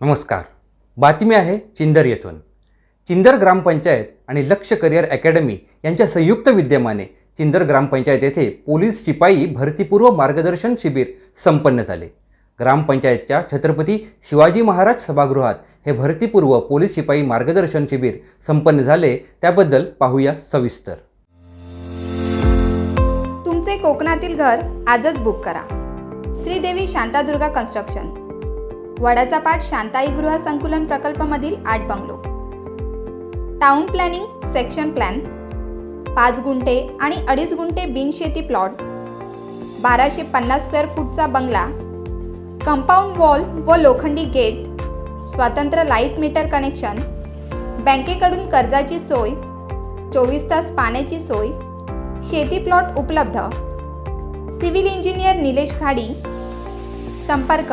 नमस्कार. बातमी आहे चिंदर येथून. चिंदर ग्रामपंचायत आणि लक्ष करिअर अकॅडमी यांच्या संयुक्त विद्यमाने चिंदर ग्रामपंचायत येथे पोलीस शिपाई भरतीपूर्व मार्गदर्शन शिबिर संपन्न झाले. ग्रामपंचायतच्या छत्रपती शिवाजी महाराज सभागृहात हे भरतीपूर्व पोलीस शिपाई मार्गदर्शन शिबिर संपन्न झाले त्याबद्दल पाहूया सविस्तर. तुमचे कोकणातील घर आजच बुक करा. श्रीदेवी शांतादुर्गा कन्स्ट्रक्शन. वडाचा पाठ शांताई गृह संकुलन प्रकल्पामधील आठ bungalow. Town planning section plan पाच गुंठे आणि अडीच गुंठे बिनशेती प्लॉट बाराशे पन्नास स्क्वेअर फूटचा बंगला कंपाऊंड वॉल व लोखंडी गेट स्वतंत्र लाइट मीटर कनेक्शन बँकेकडून कर्जाची सोय चोवीस तास पाण्याची सोय शेती प्लॉट उपलब्ध सिव्हिल इंजिनियर निलेश खाडी संपर्क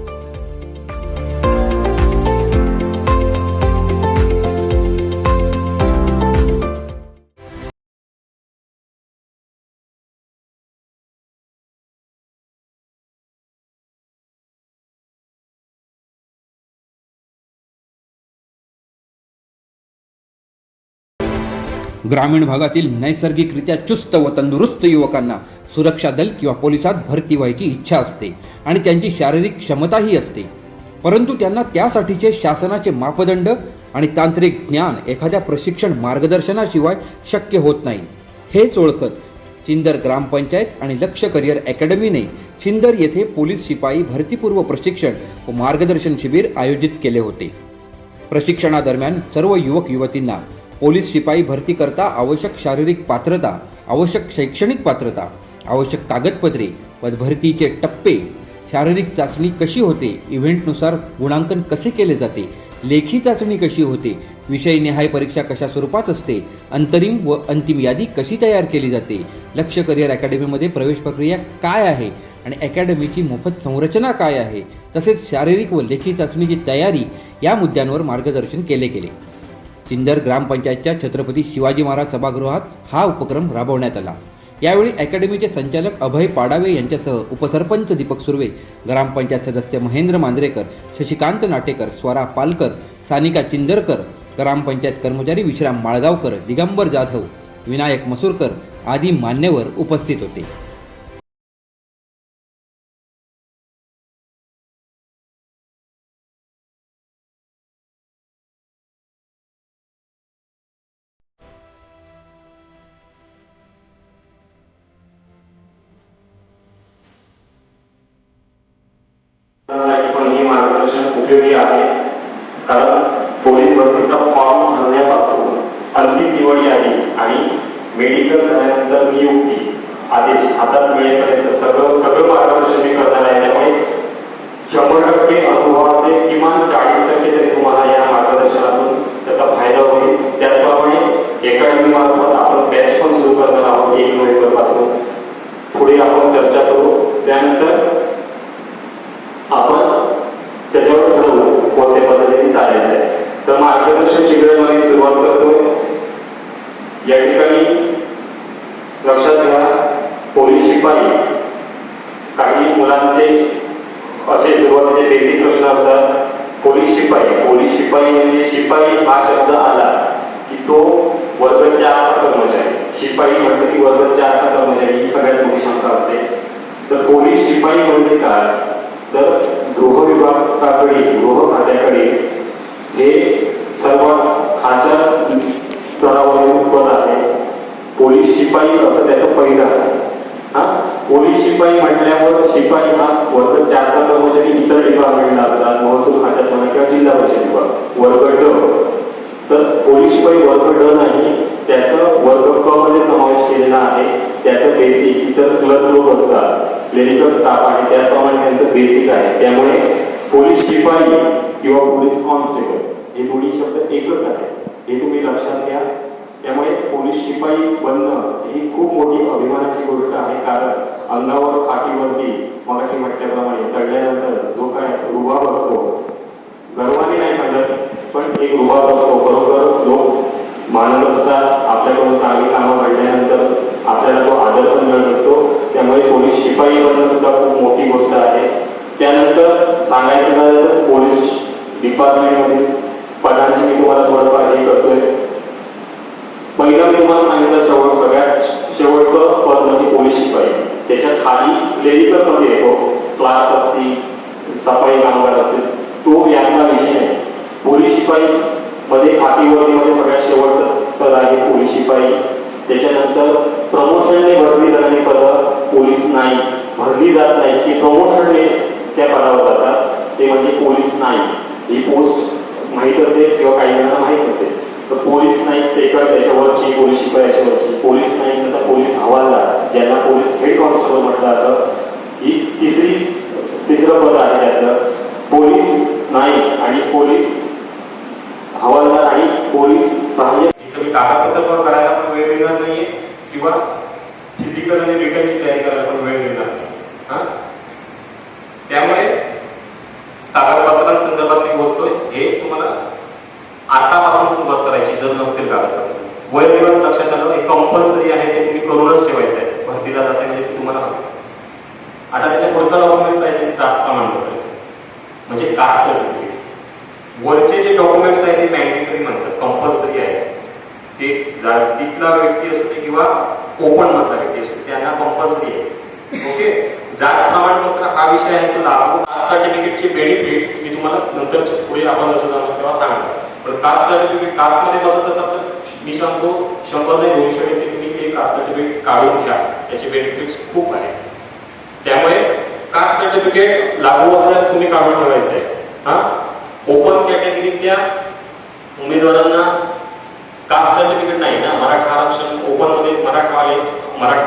ग्रामीण भागातील नैसर्गिकरित्या चुस्त व तंदुरुस्त युवकांना सुरक्षा दल किंवा पोलिसात भरती व्हायची इच्छा असते आणि त्यांची शारीरिक क्षमताही असते. परंतु त्यांना त्यासाठीचे शासनाचे मापदंड आणि तांत्रिक ज्ञान एखाद्या प्रशिक्षण मार्गदर्शनाशिवाय शक्य होत नाही. हेच ओळखत चिंदर ग्रामपंचायत आणि लक्ष करिअर अकॅडमीने चिंदर येथे पोलीस शिपाई भरतीपूर्व प्रशिक्षण व मार्गदर्शन शिबिर आयोजित केले होते. प्रशिक्षणादरम्यान सर्व युवक युवतींना पोलीस शिपाई भरती करता आवश्यक शारीरिक पात्रता आवश्यक शैक्षणिक पात्रता आवश्यक कागदपत्रे पदभरतीचे भरतीचे टप्पे शारीरिक चाचणी कशी होते इव्हेंटनुसार गुणांकन कसे केले जाते लेखी चाचणी कशी होते विषयनिहाय परीक्षा कशा स्वरूपात असते अंतरिम व अंतिम यादी कशी तयार केली जाते लक्ष करिअर अकॅडमीमध्ये प्रवेश प्रक्रिया काय आहे आणि अकॅडमीची मोफत संरचना काय आहे तसेच शारीरिक व लेखी चाचणीची तयारी या मुद्द्यांवर मार्गदर्शन केले गेले. चिंदर ग्रामपंचायतच्या छत्रपती शिवाजी महाराज सभागृहात हा उपक्रम राबवण्यात आला. यावेळी अकॅडमीचे संचालक अभय पाडावे यांच्यासह उपसरपंच दीपक सुर्वे ग्रामपंचायत सदस्य महेंद्र मांजरेकर शशिकांत नाटेकर स्वरा पालकर सानिका चिंदरकर ग्रामपंचायत कर्मचारी विश्राम माळगावकर दिगंबर जाधव विनायक मसूरकर आदी मान्यवर उपस्थित होते. पण उपयोगी आहे. कारण पोलीस भरतीचा फॉर्म भरण्यापासून अंतिम निवड यादी आणि मेडिकल झाल्यानंतर नियुक्ती आदेश हातात मिळेपर्यंत सगळं सगळं मार्गदर्शन मी करणार आहे. त्यामुळे शंभर टक्के अनुभवाचे किमान चाळीस टक्के तरी तुम्हाला या मार्गदर्शनातून त्याचा फायदा होईल त्याचप्रमाणे अकॅडमी मार्फत आपण बॅच पण सुरू करणार आहोत एक नोव्हेंबरपासून पुढे आपण चर्चा करू त्यानंतर आपण त्याच्यावर ठरवू कोणत्या पद्धतीने चालायचं आहे तर मार्गदर्शन शिबिरामध्ये सुरुवात करतो. या ठिकाणी लक्षात घ्या पोलीस शिपाई काही मुलांचे असे सुरुवातीचे बेसिक प्रश्न असतात. पोलीस शिपाई पोलीस शिपाई म्हणजे शिपाई हा शब्द आला की तो वर्ग चारचा कर्मचारी. शिपाई म्हटलं की वर्ग चारचा कर्मचारी ही सगळ्यात मोठी शंका असते. तर पोलीस शिपाई म्हणजे काय? तर गृह विभागाकडे गृह खात्याकडे हे सर्वात स्तरावरील पद आहे. पोलीस शिपाई असं त्याचं पहिलं आहे. हा? पोलीस शिपाई म्हटल्यावर शिपाई हा वर्ग चारचा कर्मचारी इतर डिपार्टमेंटला असतात महसूल खात्यात म्हणा किंवा जिल्हा परिषद विभाग वर्ग ड. तर पोलीस शिपाई वर्ग ड नाही त्याचं वर्ग क मध्ये समावेश केलेला आहे. त्याचं बेसिक इतर क्लर्क लोक असतात. क्लिनिकल स्टाफ आहे. त्याचप्रमाणे त्यांचं बेसिक आहे. त्यामुळे पोलीस शिपाई किंवा पोलीस कॉन्स्टेबल हे दोन्ही शब्द एकच आहे हे तुम्ही लक्षात घ्या त्यामुळे पोलीस शिपाई बनणं ही खूप मोठी अभिमानाची गोष्ट आहे. कारण अंगावर खाकीवरती मगाशी म्हटल्याप्रमाणे चढल्यानंतर जो काय रुबाब असतो गर्वाने नाही सांगत पण एक रुबाब असतो. बरोबर लोक मानत असतात आपल्याकडून चांगली कामं घडल्यानंतर आपल्याला तो आदर पण मिळत असतो. त्यामुळे पोलीस शिपाई बनणं सुद्धा खूप मोठी गोष्ट आहे. त्यानंतर सांगायचं झालं तर पोलीस डिपार्टमेंटमध्ये पदांची मी तुम्हाला थोडंफार हे करतोय पहिलं मी तुम्हाला सांगितलं शेवट सगळ्यात शेवटचं पद म्हणजे पोलीस शिपाई त्याच्याखाली क्लेरिकलमध्ये येतो क्लास असतील सफाई कामगार असतील तो यातला विषय आहे पोलीस शिपाई मध्ये सगळ्यात शेवटचं स्तर आहे पोलीस शिपाई. त्याच्यानंतर प्रमोशनने भरली जाणारी पदं पोलीस नाही. भरली जात नाही. की प्रमोशनने त्या पदावर जातात. ते म्हणजे पोलीस नाही. ही पोस्ट माहीत असेल किंवा काही जणांना माहीत नसेल तर पोलीस नाही सेकंड त्याच्यावरची पोलीस शिपाई याच्यावरची. पोलीस नाही नंतर पोलीस हवालदार ज्यांना पोलीस हेड कॉन्स्टेबल म्हटलं जातं. ही तिसरी तिसरं पद आहे त्यातलं पोलीस नाही आणि पोलीस हवालदार आणि पोलीस सहाय्यक. ही सगळी कागदपत्र पण करायला पण वेळ मिळणार नाहीये किंवा फिजिकल आणि रिटर्नची तयारी करायला पण वेळ मिळणार नाही. हा? त्यामुळे कागदपत्रांसंदर्भात मी बोलतोय हे तुम्हाला आतापासून सुरुवात करायची जर नसतील कागदपत्र. वय दिवस लक्षात आलं हे कंपल्सरी आहे ते तुम्ही करूनच ठेवायचं आहे. भरतीला जाते म्हणजे तुम्हाला आता त्याच्या पुढचा डॉक्युमेंट्स आहे ते जात प्रमाणपत्र. म्हणजे कास्ट. वरचे जे डॉक्युमेंट्स आहेत ते मॅन्डेटरी म्हणतात कंपल्सरी आहे ते जातीतला व्यक्ती असू दे किंवा ओपन मधला व्यक्ती असू त्यांना कंपल्सरी आहे. ओके जात प्रमाणपत्र हा विषय आहे तो लागू कास्ट सर्टिफिकेटचे बेनिफिट्स मी तुम्हाला नंतर पुढे आपण जसं जाणार तेव्हा सांगणार. पण कास्ट सर्टिफिकेट कास्टमध्ये कसं तसं तर मी सांगतो शंभर नाही दोनशे व्यक्ती तुम्ही ते कास्ट सर्टिफिकेट काढून घ्या. त्याचे बेनिफिट्स खूप आहेत. त्यामुळे कास्ट सर्टिफिकेट लागू असल्यास तुम्ही काढून ठेवायचं आहे. हा? ओपन कॅटेगरीतल्या उमेदवारांना कास्ट सर्टिफिकेट नाही ना? मराठा आरक्षण ओपनमध्ये मराठवाले मराठा